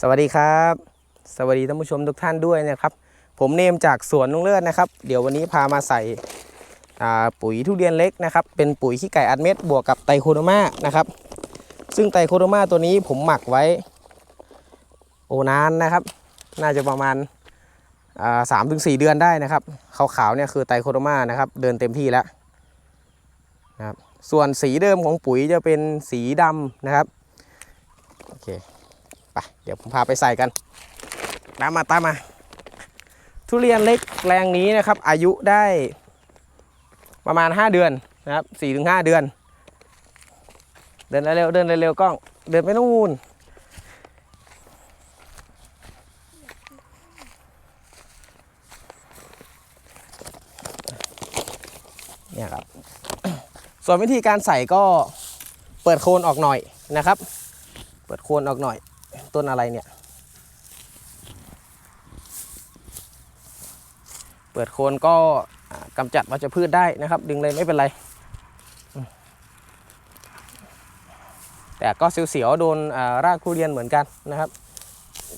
สวัสดีครับ สวัสดีท่านผู้ชมทุกท่านด้วยนะครับ ผมเนมจากสวนลุงเลิศนะครับ เดี๋ยววันนี้พามาใส่ปุ๋ยทุเรียนเล็กนะครับ เป็นปุ๋ยขี้ไก่อัดเม็ดบวกกับไตโคโดมานะครับ ซึ่งไตโคโดมาตัวนี้ผมหมักไว้ โอนานนะครับ น่าจะประมาณสามถึงสี่เดือนได้นะครับขาวๆเนี่ยคือไตโคโดมานะครับ เดินเต็มที่แล้วนะครับส่วนสีเดิมของปุ๋ยจะเป็นสีดำนะครับโอเค ไปเดี๋ยวผมพาไปใส่กันตามมาตามมา ทุเรียนเล็กแปลงนี้นะครับ อายุได้ประมาณ 5 เดือนนะครับ4ถึง5เดือน เดินเร็วเดินเร็วกล้องเดินไปนู่นเนี่ยครับ ส่วนวิธีการใส่ก็เปิดโคนออกหน่อยนะครับ เปิดโคนออกหน่อย ต้นอะไรเนี่ย เปิดโคนก็อ่ากำจัดวัชพืชได้นะครับ ดึงเลยไม่เป็นไร แต่ก็เสียวๆโดนรากทุเรียนเหมือนกันนะครับ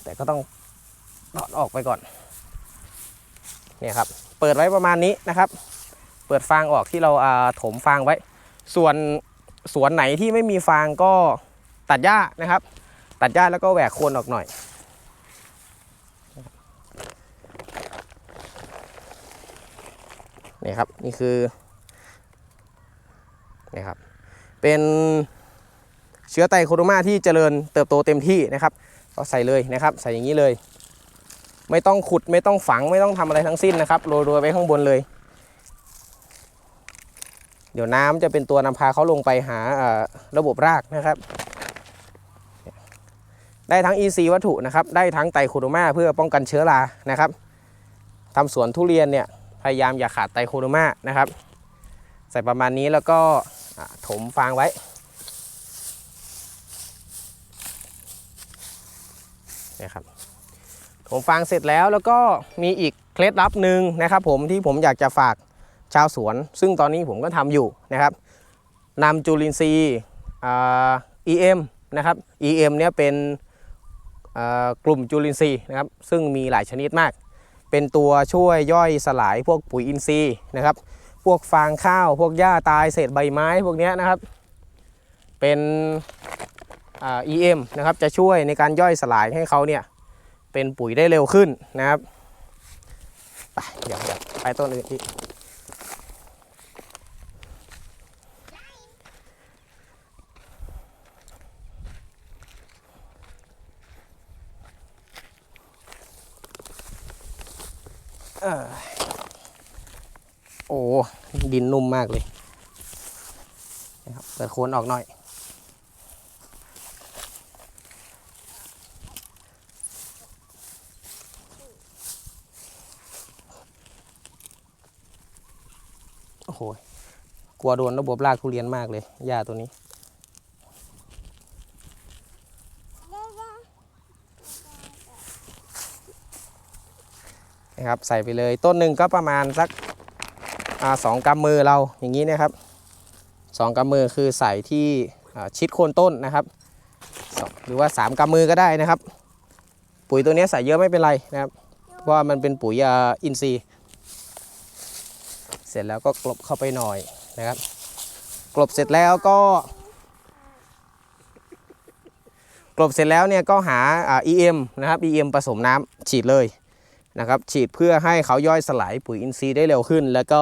แต่ก็ต้องถอดออกไปก่อนเนี่ยครับ เปิดไว้ประมาณนี้นะครับ เปิดฟางออกที่เราาถมฟางไว้ ส่วนสวนไหนที่ไม่มีฟางก็ตัดหญ้านะครับ ตัดหญ้าแล้วก็แหวกโคนออกหน่อย นี่ครับ นี่คือนี่ครับ เป็นเชื้อไตโคโดมาที่เจริญเติบโตเต็มที่นะครับ ก็ใส่เลยนะครับ ใส่อย่างนี้เลย ไม่ต้องขุดไม่ต้องฝังไม่ต้องทำอะไรทั้งสิ้นนะครับโรยๆไปข้างบนเลย เดี๋ยวน้ำจะเป็นตัวนำพาเขาลงไปหาระบบรากนะครับ ได้ทั้ง EC วัตถุนะครับ ได้ทั้งไตโคโดมาเพื่อป้องกันเชื้อรานะครับทำสวนทุเรียนเนี่ยพยายามอย่าขาดไตโคโดมานะครับ ใส่ประมาณนี้แล้วก็ถมฟางไว้นี่ยครับถมฟางเสร็จแล้วแล้วก็มีอีกเคล็ดลับหนึ่งนะครับ ผมที่ผมอยากจะฝากชาวสวน ซึ่งตอนนี้ผมก็ทำอยู่นะครับนำจุลินทรีย์ EM นะครับ EM เนี่ยเป็น กลุ่มจุลินทรีย์นะครับซึ่งมีหลายชนิดมาก เป็นตัวช่วยย่อยสลายพวกปุ๋ยอินทรีย์นะครับ พวกฟางข้าว พวกหญ้าตายเศษใบไม้พวกนี้นะครับ เป็นอ่า EM นะครับจะช่วยในการย่อยสลายให้เขาเนี่ยเป็นปุ๋ยได้เร็วขึ้นนะครับ ไปเดี๋ยวเดี๋ยวไปต้นอื่นอีก โอ้ดินนุ่มมากเลยนะครับเปิดโคนออกหน่อย โอ้โหกลัวโดนระบบรากทุเรียนมากเลยหญ้าตัวนี้ นะครับใส่ไปเลยต้นหนึ่งก็ประมาณสักสองกำมือเราอย่างนี้นะครับสองกำมือคือใส่ที่ชิดโคนต้นนะครับ หรือว่าสามกำมือก็ได้นะครับ ปุ๋ยตัวนี้ใส่เยอะไม่เป็นไรนะครับเพราะว่ามันเป็นปุ๋ยอินทรีย์ เสร็จแล้วก็กลบเข้าไปหน่อยนะครับ กลบเสร็จแล้วก็ กลบเสร็จแล้วเนี่ยก็หาอ่า EM นะครับ EM ผสมน้ำฉีดเลย นะครับฉีดเพื่อให้เขาย่อยสลายปุ๋ยอินทรีย์ได้เร็วขึ้น แล้วก็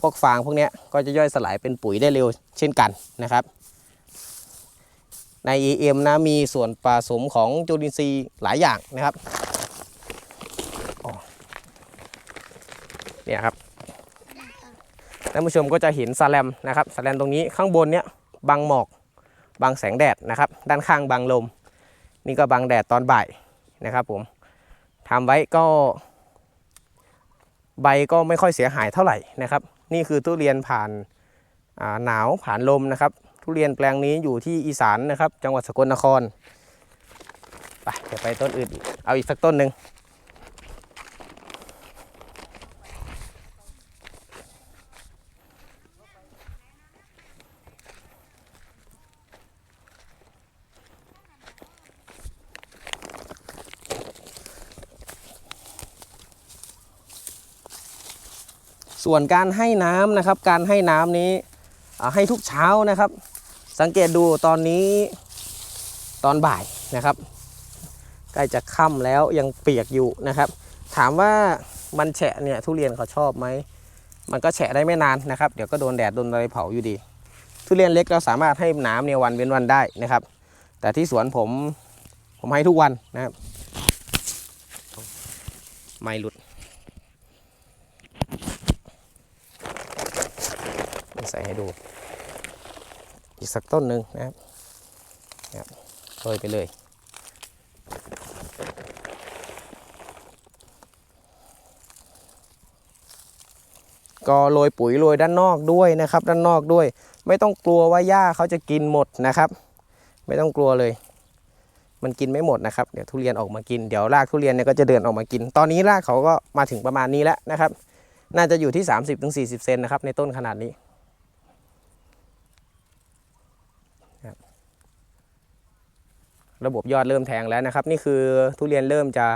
พวกฟางพวกนี้ก็จะย่อยสลายเป็นปุ๋ยได้เร็วเช่นกันนะครับ ใน EM นะมีส่วนผสมของจุลินทรีย์หลายอย่างนะครับเนี่ยครับท่านผู้ชมก็จะเห็นสแลมนะครับสแลมตรงนี้ข้างบนเนี้ยบังหมอกบังแสงแดดนะครับ ด้านข้างบังลม นี่ก็บังแดดตอนบ่ายนะครับผม ทำไว้ก็ ใบก็ไม่ค่อยเสียหายเท่าไหร่นะครับ นี่คือทุเรียนผ่านาหนาวผ่านลมนะครับ ทุเรียนแปลงนี้อยู่ที่อีสานนะครับ จังหวัดสกลนครไปเดี๋ยวไปต้นอื่นอีกเอาอีกสักต้นหนึ่ง ส่วนการให้น้ำนะครับ การให้น้ำนี้ให้ทุกเช้านะครับ สังเกตดูตอนนี้ตอนบ่ายนะครับใกล้จะค่ำแล้วยังเปียกอยู่นะครับ ถามว่ามันแฉะเนี่ยทุเรียนเขาชอบไหมมันก็แฉะได้ไม่นานนะครับ เดี๋ยวก็โดนแดดโดนอะไรเผาอยู่ดี ทุเรียนเล็กเราสามารถให้น้ำเนี่ยวันเว้นวันได้นะครับ แต่ที่สวนผมผมให้ทุกวันนะครับ ไม่หลุด ใส่ให้ดู อีกสักต้นหนึ่งนะครับนะครับโรยไปเลย ก็โรยปุ๋ยโรยด้านนอกด้วยนะครับ ด้านนอกด้วย ไม่ต้องกลัวว่าหญ้าเขาจะกินหมดนะครับ ไม่ต้องกลัวเลย มันกินไม่หมดนะครับ เดี๋ยวทุเรียนออกมากิน เดี๋ยวรากทุเรียนเนี่ยก็จะเดินออกมากิน ตอนนี้รากเขาก็มาถึงประมาณนี้แล้วนะครับ น่าจะอยู่ที่ 30-40 เซนนะครับในต้นขนาดนี้ครับ ระบบยอดเริ่มแทงแล้วนะครับ นี่คือทุเรียนเริ่มจะ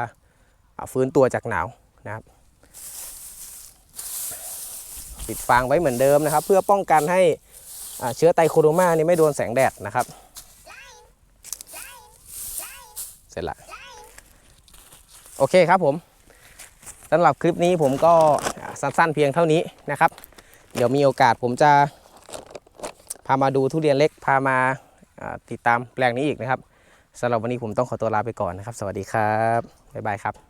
ฟื้นตัวจากหนาวนะครับปิดฟางไว้เหมือนเดิมนะครับ เพื่อป้องกันให้เชื้อไตโคโดมานี่ไม่โดนแสงแดดนะครับ เสร็จละโอเคครับผมสำหรับคลิปนี้ผมก็สั้นๆเพียงเท่านี้นะครับ เดี๋ยวมีโอกาสผมจะพามาดูทุเรียนเล็กพามาติดตามแปลงนี้อีกนะครับ สำหรับวันนี้ผมต้องขอตัวลาไปก่อนนะครับ สวัสดีครับ บ๊ายบายครับ